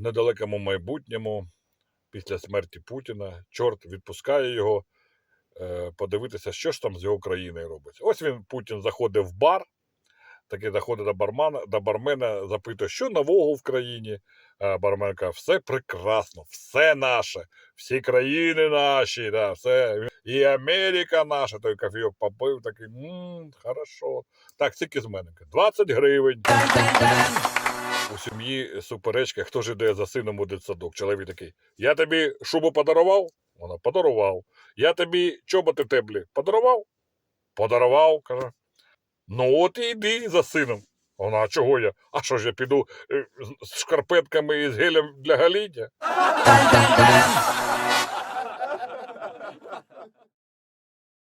недалекому майбутньому, після смерті Путіна, чорт відпускає його е, подивитися, що ж там з його країною робиться. Ось він, Путін, заходить в бар, таки заходить до бармана, до бармена, запитує, що нового в країні. Бармен каже, все прекрасно, все наше, всі країни наші, да, все. І Америка наша, той кофійок попив, такий, хорошо. Так, скільки з мене? 20 гривень. У сім'ї суперечка, хто ж іде за сином у дитсадок. Чоловік такий, я тобі шубу подарував? Вона подарував. Я тобі чоботи теплі подарував? Подарував, каже. Ну от і йди за сином. Вона, а чого я? А що ж я піду е, з- шкарпетками і з гелем для гаління?